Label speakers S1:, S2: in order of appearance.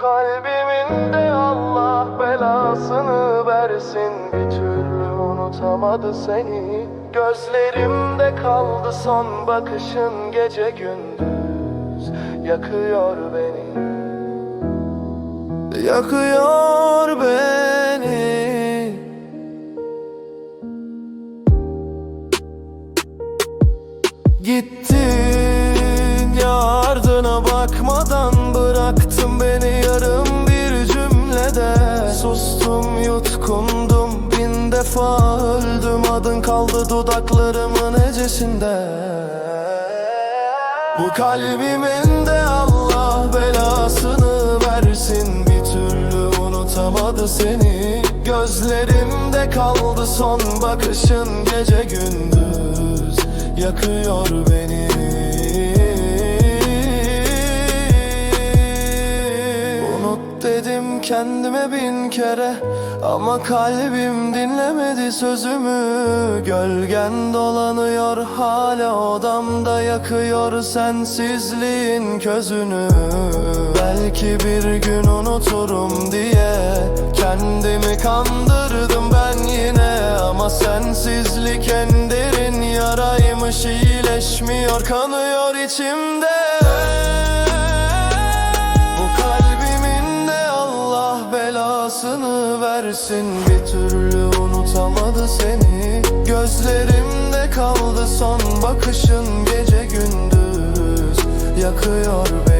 S1: kalbimin de Allah belasını versin. Bir türlü unutamadı seni. Gözlerimde kaldı son bakışın gece gündüz. Yakıyor beni. Yakıyor beni. Gittin ardına bakmadan Yutkundum bin defa öldüm. Adın kaldı dudaklarımın ecesinde. Bu kalbimin de Allah belasını versin. Bir türlü unutamadı seni. Gözlerimde kaldı son bakışın. Gece gündüz yakıyor beni dedim kendime bin kere Ama kalbim dinlemedi sözümü. Gölgen dolanıyor hala odamda yakıyor sensizliğin közünü. Belki bir gün unuturum diye Kendimi kandırdım ben yine. Ama sensizlik en derin yaraymış iyileşmiyor kanıyor içimde belasını versin Bir türlü unutamadı seni. Gözlerimde kaldı son bakışın gece gündüz Yakıyor beni